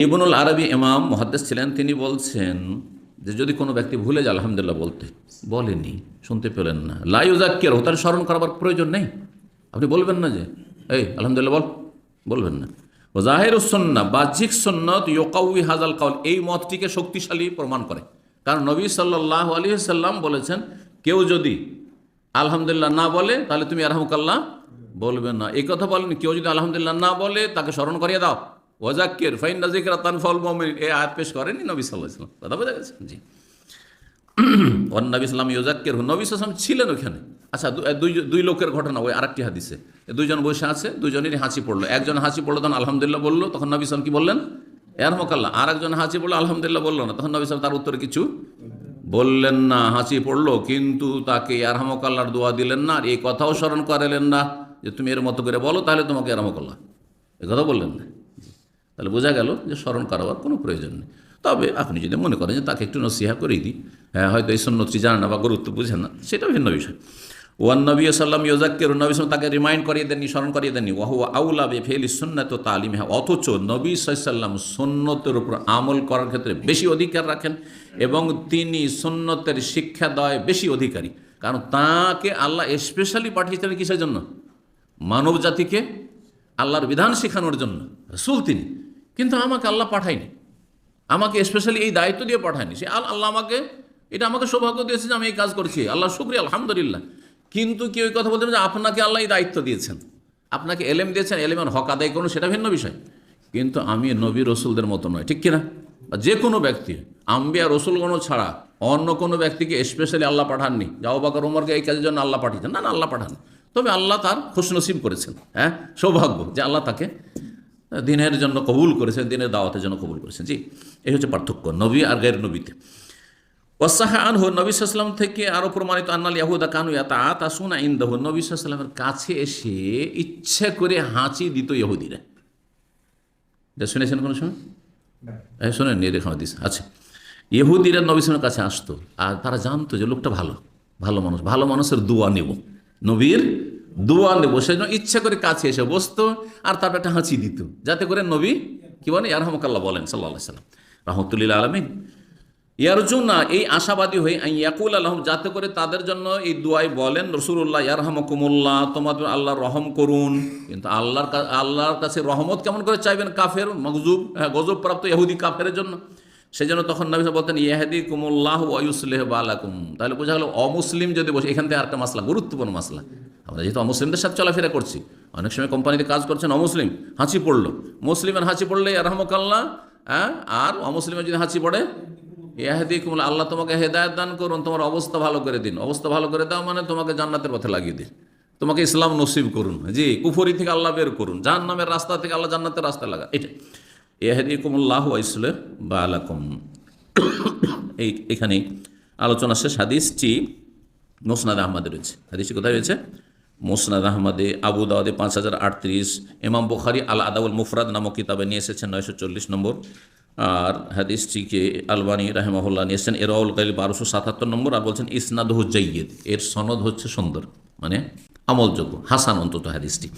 ইবনুল আরবি ইমাম মহাদ্দেশ ছিলেন, তিনি বলছেন যে যদি কোনো ব্যক্তি ভুলে যায়, আলহামদুলিল্লাহ বলতে বলেনি, শুনতে পেলেন না। লাইউজাক্কের তার স্মরণ করাবার প্রয়োজন নেই। আপনি বলবেন না যে, এই, আলহামদুলিল্লাহ বল। বলবেন না। জাহের সন্না বাহ্যিক সন্ন্যত ইয়োকাউই হাজাল কাউল, এই মতটিকে শক্তিশালী প্রমাণ করে। কারণ নবী সাল্লাহ আলী সাল্লাম বলেছেন, কেউ যদি আলহামদুলিল্লাহ না বলে, তাহলে তুমি আরহামকাল্লাহ বলবেন না। এই কথা বলেন কেউ যদি আলহামদুলিল্লাহ না বলে, তাকে স্মরণ করিয়ে দাও। ওয়াজাক্কির ফাইন নাজিকরা তানফল মমিন এই আয়াত পেশ করেনি নবী সাল্লাহ ইসলাম কথা বোঝা গেছে? জি। ওয়ান নবী সাল্লাম ইউজাক্কের নবী সাল্লাম ছিলেন ওখানে। আচ্ছা দুই দুই লোকের ঘটনা, ওই আরেকটি হাদিসে। দুইজন বসে আছে দুজনেরই হাসি পড়ল। একজন হাসি পড়ল, তখন আলহামদুলিল্লাহ বলল, তখন নবী সাল্লাম কি বললেন? এর মোকাল্লা আর একজন হাসি পড়ল, আলহামদুলিল্লাহ বলল না। তখন নবী তার উত্তরে কিছু বললেন না হাসি পড়ল, কিন্তু তাকে আরহামকাল্লার দোয়া দিলেন না, আর এই কথাও স্মরণ করালেন না, যে তুমি এর মতো করে বলো, তাহলে তোমাকে আরহামকাল্লা এ কথা বললেন না। তাহলে বোঝা গেল যে স্মরণ করাবার কোনো প্রয়োজন নেই। তবে আপনি যদি মনে করেন যে তাকে একটু নসিহা করেই দিই হ্যাঁ হয়তো এই সন্ন্যতটি জানে না বা গুরুত্ব বুঝে না, সেটা ভিন্ন বিষয়। ওয়ান নবী সাল্লাম ইউজাক্কের নবী সাল্লাম তাকে রিমাইন্ড করিয়ে দেননি, স্মরণ করিয়ে দেননি। ওয়াহু আউলা বে ফেলি সুন্নত তালিম হ্যাঁ অথচ নবী সাল্লাম সন্ন্যতের উপর আমল করার ক্ষেত্রে বেশি অধিকার রাখেন এবং তিনি সন্ন্যতের শিক্ষা দেওয়ায় বেশি অধিকারী। কারণ তাকে আল্লাহ স্পেশালি পাঠিয়েছিলেন কিসের জন্য? মানব জাতিকে আল্লাহর বিধান শেখানোর জন্য। রসুল তিনি। কিন্তু আমাকে আল্লাহ পাঠায়নি। আমাকে স্পেশালি এই দায়িত্ব দিয়ে পাঠায়নি। সে আল- আল্লাহ আমাকে, এটা আমাকে সৌভাগ্য দিয়েছে যে আমি এই কাজ করছি। আল্লাহ শুক্রিয়া, আলহামদুলিল্লাহ। কিন্তু কেউ এই কথা বলতে পারে যে আপনাকে আল্লাহ এই দায়িত্ব দিয়েছেন। আপনাকে এলেম দিয়েছেন এলেমের হক আদায় করুন, সেটা ভিন্ন বিষয়। কিন্তু আমি নবী রসুলদের মতো নয়, ঠিক কিনা? বা যে কোনো ব্যক্তি, আম্বিয়া রসুলগণ ছাড়া অন্য কোনো ব্যক্তিকে স্পেশালি আল্লাহ পাঠাননি। যাও বাকর, উমরকে এই কাজের জন্য আল্লাহ পাঠিয়েছেন। না না, আল্লাহ পাঠান তবে আল্লাহ তার খুশনসিব করেছেন হ্যাঁ? সৌভাগ্য যে আল্লাহ তাকে দিনের জন্য কবুল করেছেন দিনের দাওয়াতের জন্য কবুল করেছেন। জি এই হচ্ছে পার্থক্য নবী আর গের নবীতে। ওয়াসাহা আনহু নবী সাল্লাম থেকে আরও প্রমাণিত আন্নাল ইয়াহুদা কানু ইয়াতা আতা সুনা ইন্দাহু নবী সাল্লামের কাছে এসে ইচ্ছে করে হাঁচি দিত ইহুদিরা। এটা শুনেছেন কোনো সময়? হ্যাঁ শোনেন নিয়ে দেখুন দিস আচ্ছা। ইহুদিরা নবী সালামের কাছে আসতো আর তারা জানতো যে লোকটা ভালো ভালো মানুষ ভালো মানুষের দোয়া নেব। নবীর দোয়া নেব। সেই ইচ্ছা করে কাছে এসে বসতো আর তারপর একটা হাঁচি দিত। যাতে করে নবী কি বলে? ইয়ারহামকাল্লাহ বলেন সাল্লাহ সাল্লাম। রহমতুল্লিল আলমিন। ইয়ারজুনা, এই আশাবাদী হয়ে ইয়াকুল আলহম যাতে করে তাদের জন্য এই দুয়াই বলেন রসুল্লাহ ইয়ারহামকুমুল্লাহ তোমাদের আল্লাহ রহম করুন। কিন্তু আল্লাহর আল্লাহর কাছে রহমত কেমন করে চাইবেন? কাফের মকজুব হ্যাঁ গজব প্রাপ্ত ইহুদি কাফের জন্য। সেই জন্য তখন নবী বলতেন ইয়াহাদি কুমুল্লাহ ওয়ুসলেহ বালাকুম। তাহলে বোঝা গেল অমুসলিম যদি বসে, এখান থেকে আরেকটা মাসলা, গুরুত্বপূর্ণ মাসলা। আমরা যেহেতু অমুসলিমদের সাথে চলাফেরা করছি, অনেক সময় কোম্পানিতে কাজ করছেন অমুসলিম, হাঁচি পড়ল। মুসলিমের হাঁচি পড়লে, রহমকাল্লাহ হ্যাঁ? আর অমুসলিমের যদি হাঁচি পড়ে ইয়াহাদি কুমুল্লাহ আল্লাহ তোমাকে হেদায়ত দান করুন, তোমার অবস্থা ভালো করে দিন। অবস্থা ভালো করে দাও মানে তোমাকে জান্নাতের পথে লাগিয়ে দিন। তোমাকে ইসলাম নসিব করুন। জি, কুফরি থেকে আল্লাহ বের করুন। জাহান্নামের রাস্তা থেকে আল্লাহ জান্নাতের রাস্তা লাগা এটা ইয়াহাদি কুমুল্লাহ ইসলে বা আলাকুম এই এখানে আলোচনা শেষ। হাদিসটি মোসনাদ আহমদে রয়েছে। হাদিসটি কোথায় রয়েছে? মোসনাদ আহমদে আবু দাওয়াদে পাঁচ হাজার আটত্রিশ, ইমাম বুখারি আল আদাউল মুফরাদ নামক কিতাবে নিয়ে এসেছেন নয়শো চল্লিশ নম্বর। আর হাদিসটিকে আলবানি রাহেমাহুল্লাহ নিয়ে এসেছেন এরাউল গাইল বারোশো সাতাত্তর নম্বর আর বলছেন ইসনাদ জৈয়দ এর সনদ হচ্ছে সুন্দর মানে আমলযোগ্য, হাসান অন্তত হাদিসটি।